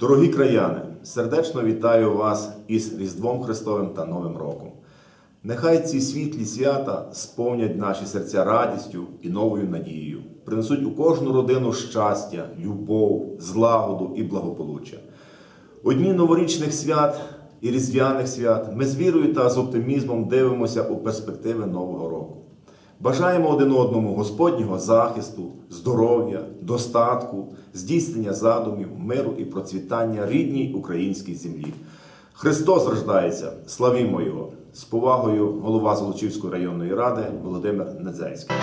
Дорогі краяни, сердечно вітаю вас із Різдвом Христовим та Новим роком. Нехай ці світлі свята сповнять наші серця радістю і новою надією, принесуть у кожну родину щастя, любов, злагоду і благополуччя. У дні новорічних свят і різдвяних свят ми з вірою та з оптимізмом дивимося у перспективи нового року. Бажаємо один одному Господнього захисту, здоров'я, достатку, здійснення задумів, миру і процвітання рідній українській землі. Христос рождається, славімо Його! З повагою голова Золочівської районної ради Володимир Недзельський.